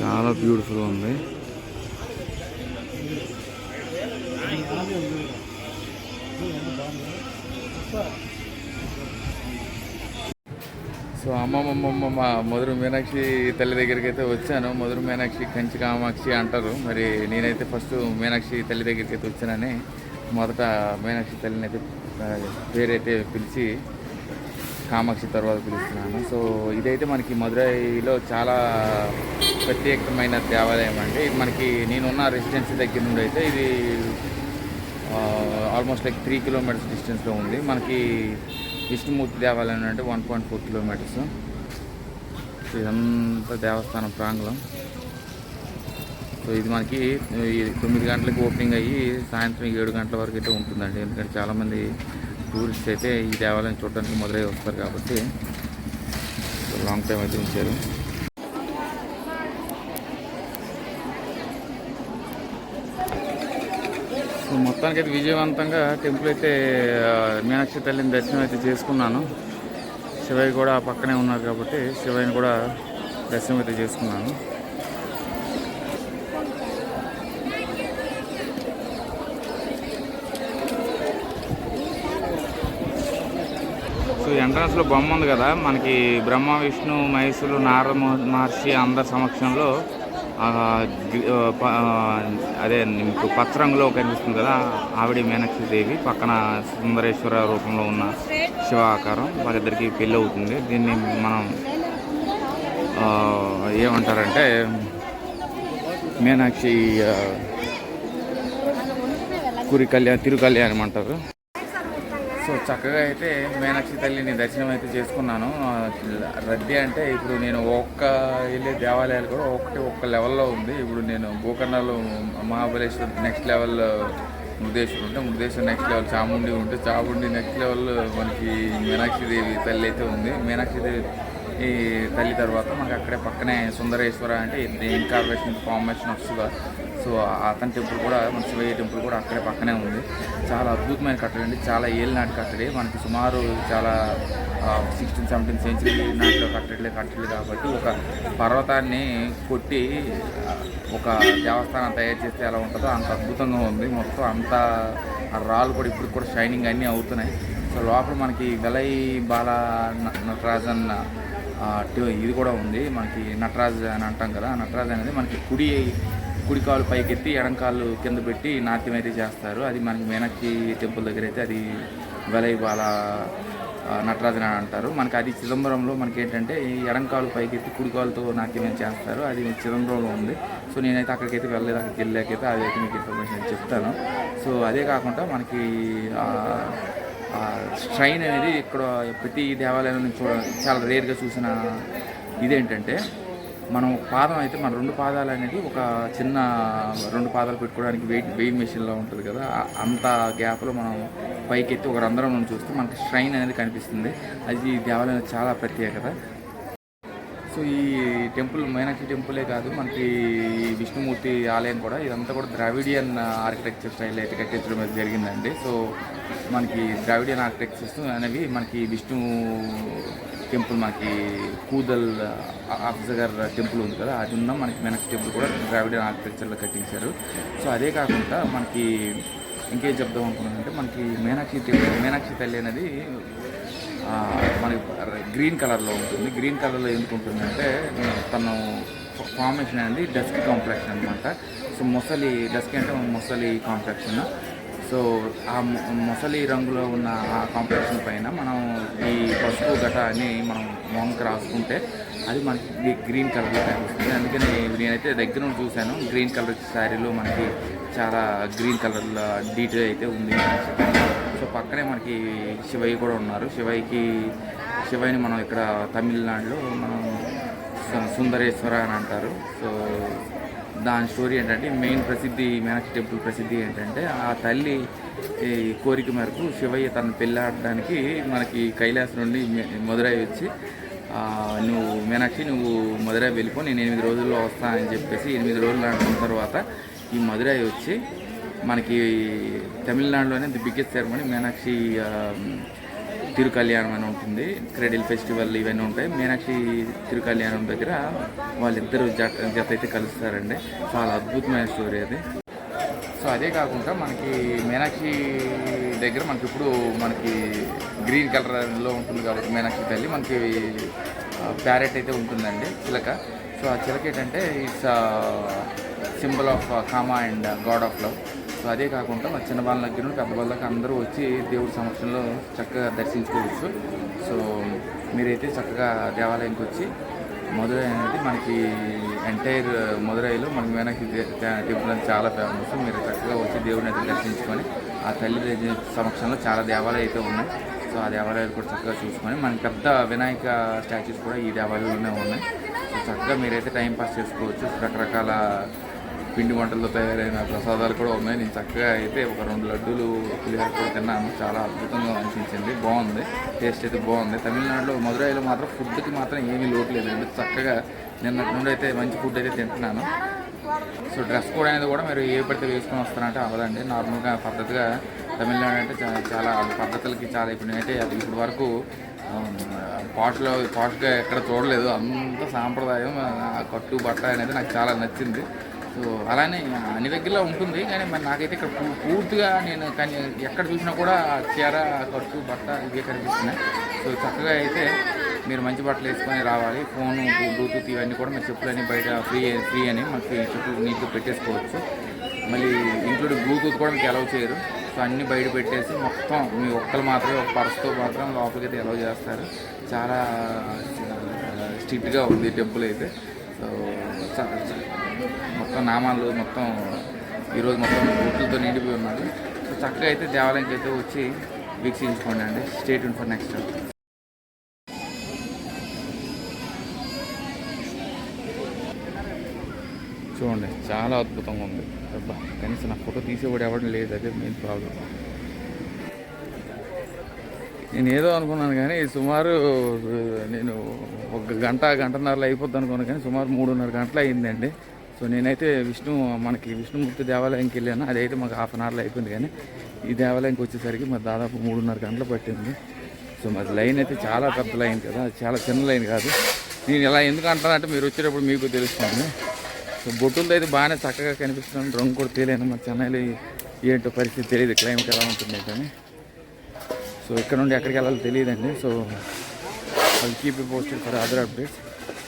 చాలా బ్యూటిఫుల్ ఉంది. సో అమ్మమ్మమ్మ మా మధుర మీనాక్షి తల్లి దగ్గరికి అయితే వచ్చాను. మధుర మీనాక్షి కంచి కామాక్షి అంటారు. మరి నేనైతే ఫస్ట్ మీనాక్షి తల్లి దగ్గరికి అయితే వచ్చానని మొదట మీనాక్షి తల్లిని అయితే పేరైతే పిలిచి కామాక్షి తర్వాత పిలుస్తున్నాను. సో ఇదైతే మనకి మదురైలో చాలా ప్రత్యేకమైన దేవాలయం అండి. ఇది మనకి నేనున్న రెసిడెన్సీ దగ్గర నుండి అయితే ఇది ఆల్మోస్ట్ లైక్ త్రీ కిలోమీటర్స్ డిస్టెన్స్లో ఉంది. మనకి విష్ణుమూర్తి దేవాలయం అంటే వన్ పాయింట్ ఫోర్ కిలోమీటర్స్. ఇదంతా దేవస్థానం ప్రాంగణం. సో ఇది మనకి తొమ్మిది గంటలకు ఓపెనింగ్ అయ్యి సాయంత్రం ఏడు గంటల వరకు అయితే ఉంటుందండి. ఎందుకంటే చాలామంది టూరిస్ట్ అయితే ఈ దేవాలయం చూడడానికి మొదలై వస్తారు కాబట్టి లాంగ్ టైం అయితే ఉంచారు. సో మొత్తానికి అయితే విజయవంతంగా టెంపుల్ అయితే మీనాక్షి తల్లిని దర్శనం అయితే చేసుకున్నాను. శివయ్య కూడా పక్కనే ఉన్నారు కాబట్టి శివయ్యని కూడా దర్శనం అయితే చేసుకున్నాను. ఎంట్రన్స్లో బొమ్మ ఉంది కదా మనకి బ్రహ్మ విష్ణు మహేశ్వరులు నారద మహ- మహర్షి అందరి సమక్షంలో అదే మీకు పచ్చ రంగులో కనిపిస్తుంది కదా ఆవిడ మీనాక్షి దేవి పక్కన సుందరేశ్వర రూపంలో ఉన్న శివ ఆకారం వాళ్ళిద్దరికి పెళ్ళి అవుతుంది. దీన్ని మనం ఏమంటారంటే మీనాక్షి కురి కళ్యాణ్ తిరు కళ్యాణం అంటారు. సో చక్కగా అయితే మీనాక్షి తల్లిని దర్శనం అయితే చేసుకున్నాను. రద్దీ అంటే ఇప్పుడు నేను ఒక్క వెళ్ళే దేవాలయాలు కూడా ఒకటి ఒక్క లెవెల్లో ఉంది. ఇప్పుడు నేను గోకర్ణలో మహాబలేశ్వర్ నెక్స్ట్ లెవెల్ మురుదేశ్వర్ ఉంటే మురుదేశ్వర్ నెక్స్ట్ లెవెల్ చాముండి ఉంటే చాముండి నెక్స్ట్ లెవెల్ మనకి మీనాక్షిదేవి తల్లి అయితే ఉంది. మీనాక్షిదేవి ఈ తల్లి తర్వాత మనకి అక్కడే పక్కనే సుందరేశ్వర అంటే ఇన్కార్పొరేషన్ ఫార్మేషన్ ఆఫ్ సో అతని టెంపుల్ కూడా మన శివయ్య టెంపుల్ కూడా అక్కడే పక్కనే ఉంది. చాలా అద్భుతమైన కట్టడి అండి. చాలా ఏళ్ళ నాటి కట్టడి. మనకి సుమారు చాలా సిక్స్టీన్ సెవెంటీన్ సెంచరీ నాటిలో కట్టడలే కట్టడలే కాబట్టి ఒక పర్వతాన్ని కొట్టి ఒక దేవస్థానం తయారు చేస్తే ఎలా ఉంటుందో అంత అద్భుతంగా ఉంది. మొత్తం అంత రాళ్ళు కూడా ఇప్పుడు కూడా షైనింగ్ అన్నీ అవుతున్నాయి. సో లోపల మనకి గలై బాల న- నటరాజన్ ఇది కూడా ఉంది. మనకి నటరాజ్ అని అంటాం కదా. నటరాజ్ అనేది మనకి కుడి కుడి కాలు పైకెత్తి ఎడంకాళ్ళు కింద పెట్టి నాట్యం అయితే చేస్తారు. అది మనకి మీనాక్షి టెంపుల్ దగ్గర అయితే అది వెలై బాల అంటారు. మనకి అది చిదంబరంలో మనకి ఏంటంటే ఈ ఎడంకాలు పైకెత్తి కుడికాలతో నాట్యం అయితే చేస్తారు. అది చిదంబరంలో ఉంది. సో నేనైతే అక్కడికైతే వెళ్ళలేదు. అక్కడికి వెళ్ళాకైతే అయితే మీకు ఇన్ఫర్మేషన్ చెప్తాను. సో అదే కాకుండా మనకి స్ట్రైన్ అనేది ఇక్కడ ప్రతి దేవాలయం నుంచి చూడ చాలా రేర్గా చూసిన ఇదేంటంటే మనం పాదం అయితే మన రెండు పాదాలు అనేది ఒక చిన్న రెండు పాదాలు పెట్టుకోవడానికి వెయిట్ వెయిట్ మెషిన్లో ఉంటుంది కదా. అంత గ్యాప్లో మనం పైకి ఎత్తి ఒక రంధ్రం నుంచి చూస్తే మనకి స్ట్రైన్ అనేది కనిపిస్తుంది. అది దేవాలయం చాలా ప్రత్యేకత. సో ఈ టెంపుల్ మైనాక్షి టెంపులే కాదు మనకి విష్ణుమూర్తి ఆలయం కూడా. ఇదంతా కూడా ద్రావిడియన్ ఆర్కిటెక్చర్ స్టైల్ అయితే కట్టించడం అయితే జరిగిందండి. సో మనకి ద్రావిడియన్ ఆర్కిటెక్చర్స్ అనేవి మనకి విష్ణు టెంపుల్ మనకి కూదల్ ఆఫ్జగర్ టెంపుల్ ఉంది కదా అది ఉన్న మనకి మీనాక్షి టెంపుల్ కూడా ద్రావిడియన్ ఆర్కిటెక్చర్లో కట్టించారు. సో అదే కాకుండా మనకి ఇంకేం చెప్దాం అనుకున్నానంటే మనకి మీనాక్షి టెంపుల్ మీనాక్షి తల్లి అనేది మనకి గ్రీన్ కలర్లో ఉంటుంది. గ్రీన్ కలర్లో ఎందుకు ఉంటుందంటే తను ఫార్మేషన్ అనేది డస్క్ కాంప్లెక్షన్ అనమాట సో మొసలి డస్క్ అంటే మొసలి కాంప్లెక్షన్ సో ఆ మొసలి రంగులో ఉన్న ఆ కాంపిటీషన్ పైన మనం ఈ పసుపు గట అని మనం మొహంకి రాసుకుంటే అది మనకి గ్రీన్ కలర్లో కనిపిస్తుంది అందుకని నేనైతే దగ్గర నుండి చూశాను. గ్రీన్ కలర్ శారీలో మనకి చాలా గ్రీన్ కలర్లో డీటెయిల్ అయితే ఉంది. సో పక్కనే మనకి శివయ్య కూడా ఉన్నారు. శివయ్యకి శివయ్యని మనం ఇక్కడ తమిళనాడులో మనం సుందరేశ్వర అని అంటారు. సో దాని స్టోరీ ఏంటంటే మెయిన్ ప్రసిద్ధి మీనాక్షి టెంపుల్ ప్రసిద్ధి ఏంటంటే ఆ తల్లి ఈ కోరిక మేరకు శివయ్య తన పెళ్ళాడడానికి మనకి కైలాసం నుండి మధురై వచ్చి నువ్వు మీనాక్షి నువ్వు మదురై వెళ్ళిపో నేను ఎనిమిది రోజుల్లో వస్తా అని చెప్పేసి ఎనిమిది రోజులు ఆడిన తర్వాత ఈ మధురై వచ్చి మనకి తమిళనాడులోనే the biggest ceremony Meenakshi Tiru Kalyanam అని ఉంటుంది. క్రెడిల్ ఫెస్టివల్ ఇవన్నీ ఉంటాయి. మీనాక్షి తిరు కళ్యాణం దగ్గర వాళ్ళిద్దరు జత జత అయితే కలుస్తారండి. చాలా అద్భుతమైన స్టోరీ అది. సో అదే కాకుండా మనకి మీనాక్షి దగ్గర మనకి ఇప్పుడు మనకి గ్రీన్ కలర్లో ఉంటుంది కాబట్టి మీనాక్షి తల్లి మనకి ప్యారెట్ అయితే ఉంటుందండి చిలక. సో ఆ చిలక ఏంటంటే it's symbol of Kama and god of love. So అదే కాకుండా మా చిన్న వాళ్ళ దగ్గర నుండి పెద్ద వాళ్ళకి అందరూ వచ్చి దేవుడి సమక్షంలో చక్కగా దర్శించుకోవచ్చు. సో మీరైతే చక్కగా దేవాలయంకి వచ్చి మధురై అనేది మనకి ఎంటైర్ మధురైలో మనకి వెనక్కి టెంపుల్ అనేది చాలా ఫేమస్. మీరు చక్కగా వచ్చి దేవుడిని అయితే దర్శించుకొని ఆ తల్లి సమక్షంలో చాలా దేవాలయాలు అయితే ఉన్నాయి. సో ఆ దేవాలయాలు కూడా చక్కగా చూసుకొని మనకి పెద్ద వినాయక స్టాచ్యూస్ కూడా ఈ దేవాలయంలోనే ఉన్నాయి. సో చక్కగా మీరైతే టైం పాస్ చేసుకోవచ్చు. రకరకాల పిండి వంటల్లో తయారైన ప్రసాదాలు కూడా ఉన్నాయి. నేను చక్కగా అయితే ఒక రెండు లడ్డూలు పులిహోర కూడా తిన్నాను. చాలా అద్భుతంగా అనిపించింది. బాగుంది. టేస్ట్ అయితే బాగుంది. తమిళనాడులో మధురైలో మాత్రం ఫుడ్కి మాత్రం ఏమీ లోటు లేదండి చక్కగా నిన్నటి నుండి అయితే మంచి ఫుడ్ అయితే తింటున్నాను. సో డ్రెస్ కోడ్ అనేది కూడా మీరు ఏ పడితే వేసుకొని వస్తారంటే అవ్వదండి. నార్మల్గా పద్ధతిగా తమిళనాడు అంటే చాలా చాలా పద్ధతులకి చాలా ఇప్పుడు నేనైతే అది ఇప్పటి వరకు పాటలో పాటగా ఎక్కడ చూడలేదు. అంత సాంప్రదాయం ఆ కట్టు బట్ట అనేది నాకు చాలా నచ్చింది. సో అలానే అన్ని దగ్గరలో ఉంటుంది కానీ మరి నాకైతే ఇక్కడ పూర్తిగా నేను కానీ ఎక్కడ చూసినా కూడా చీర ఖర్చు బట్ట ఇవే కనిపిస్తున్నాయి. సో చక్కగా అయితే మీరు మంచి బట్టలు వేసుకొని రావాలి. ఫోను బ్లూటూత్ ఇవన్నీ కూడా మీరు చెప్పులని బయట ఫ్రీ ఫ్రీ అని మనకి చెప్పులు నీట్గా పెట్టేసుకోవచ్చు. మళ్ళీ ఇంక్లూడ్ బ్లూటూత్ కూడా మీకు అలౌ చేయరు. సో అన్నీ బయట పెట్టేసి మొత్తం మీ ఒక్కరు మాత్రమే ఒక పర్స్తో మాత్రం లోపలికి అయితే అలౌ చేస్తారు. చాలా స్ట్రిక్ట్గా ఉంది టెంపుల్ అయితే. సో చ- మొత్తం నామాలు మొత్తం ఈరోజు మొత్తం గుర్తులతో నిండిపోయి ఉన్నది. సో చక్కగా అయితే దేవాలయంకి అయితే వచ్చి వీక్షించుకోండి అండి. స్టేట్ ఫర్ నెక్స్ట్ చూడండి చాలా అద్భుతంగా ఉంది. అబ్బా కనీసం నా ఫోటో తీసేవాడు ఎవడం లేదు అదే మెయిన్ ప్రాబ్లం నేను ఏదో అనుకున్నాను కానీ సుమారు నేను ఒక గంట గంటన్నరలో అయిపోద్ది అనుకున్నాను కానీ సుమారు మూడున్నర గంటలు అయిందండి. సో నేనైతే విష్ణు మనకి విష్ణుమూర్తి దేవాలయంకి వెళ్ళాను. అదైతే మాకు హాఫ్ అన్ అవర్లో అయిపోయింది కానీ ఈ దేవాలయంకి వచ్చేసరికి మరి దాదాపు మూడున్నర గంటలు పట్టింది. సో మరి లైన్ అయితే చాలా పెద్ద లైన్ కదా అది చాలా చిన్న లైన్ కాదు. నేను ఇలా ఎందుకు అంటానంటే మీరు వచ్చేటప్పుడు మీకు తెలుస్తుంది. సో బొట్టులతో అయితే బాగానే చక్కగా కనిపిస్తున్నాను రంగు కూడా తెలియదు మరి చెన్నైలో ఏంటో పరిస్థితి తెలియదు క్లైమేట్ ఎలా ఉంటుంది కానీ. సో ఇక్కడ నుండి ఎక్కడికి వెళ్ళాలో తెలియదండి. So I keep posted for other updates